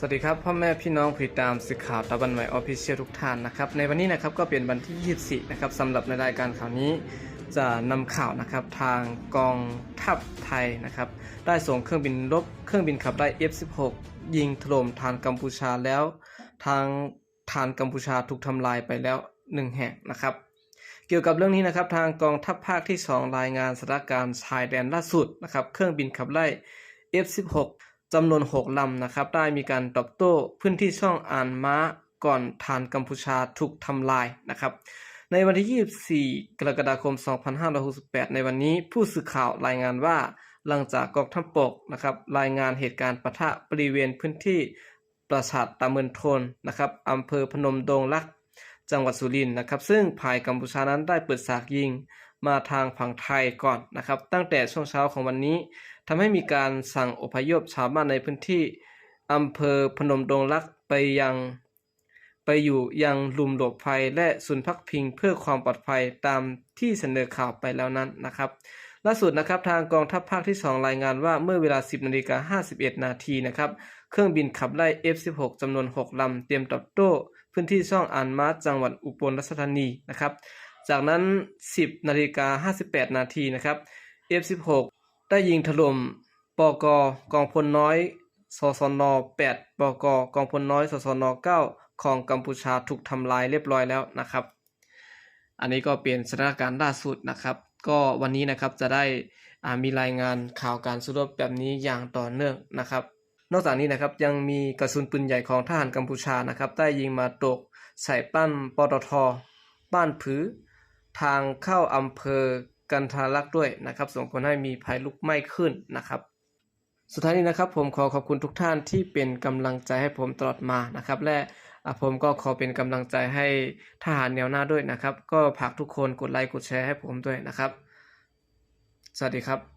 สวัสดีครับพ่อแม่พี่น้องผู้ติดตามสื่อข่าวตะวันใหม่ออฟฟิเชียลทุกท่านนะครับในวันนี้นะครับก็เป็นวันที่ 24 นะครับสำหรับในรายการข่าวนี้จะนำข่าวนะครับทางกองทัพไทยนะครับได้ส่งเครื่องบินรบเครื่องบินขับไล่ F16 ยิงถล่มฐานกัมพูชาแล้ว ทางฐานกัมพูชาถูกทำลายไปแล้ว1แห่งนะครับ เกี่ยวกับเรื่องนี้นะครับทางกองทัพภาคที่ 2 รายงานสถานการณ์ชายแดนล่าสุดนะครับเครื่องบินขับไล่ F16 จำนวน 6 ลำนะครับ ได้มีการตอบโต้พื้นที่ช่องอ่านม้าก่อนฐานกัมพูชาถูกทำลายนะครับ ในวันที่ 24 กรกฎาคม 2568 ในวันนี้ผู้สื่อข่าวรายงานว่า หลังจากกองทัพบกนะครับรายงานเหตุการณ์ปะทะบริเวณพื้นที่ปราสาทตาเมินโทนนะครับอำเภอพนมดงรัก จังหวัดสุรินทร์นะครับ ซึ่งภายกัมพูชานั้นได้เปิดฉากยิง มาทางฝั่งไทยก่อนนะครับ ตั้งแต่ช่วงเช้าของวันนี้ทำให้มีการสั่งอพยพชาวบ้านในพื้นที่อำเภอพนมดงรักไปยังไปอยู่ยังหลุมหลบภัยและศูนย์พักพิงเพื่อความปลอดภัยตามที่เสนอข่าวไปแล้วนั้นนะครับล่าสุดนะครับทางกองทัพภาคที่ 2 รายงานว่าเมื่อเวลา 10นาฬิกา51 นาทีนะครับเครื่องบินขับไล่ F16 จำนวน 6 ลำ เตรียมตอบโต้ พื้นที่ช่องอานมาจังหวัดอุบลราชธานีนะครับ จากนั้น 10นาฬิกา58 นาทีนะครับ F16 ได้ยิงถล่มปกกองพลน้อยสสน 8ปกกองพลน้อยสสน 9 ของกัมพูชาถูกทำลายเรียบร้อยแล้วนะครับ อันนี้ก็เป็นสถานการณ์ล่าสุดนะครับ ก็วันนี้นะครับจะได้มีรายงานข่าวการสู้รบแบบนี้อย่างต่อเนื่องนะครับ นอกจากนี้นะครับยังมีกระสุนปืนใหญ่ของทหารกัมพูชานะครับได้ยิงมาตกใส่ปั้นปตทบ้านผือ ทางเข้าอำเภอกันทารักษ์ด้วยนะครับส่งผลให้มีภัยลุกไหม้ขึ้นนะครับ สุดท้ายนี้นะครับผมขอขอบคุณทุกท่านที่เป็นกำลังใจให้ผมตลอดมานะครับ และอะผมก็ขอเป็นกำลังใจให้ทหารแนวหน้าด้วยนะครับ ก็ฝากทุกคนกดไลค์กดแชร์ให้ผมด้วยนะครับ สวัสดีครับ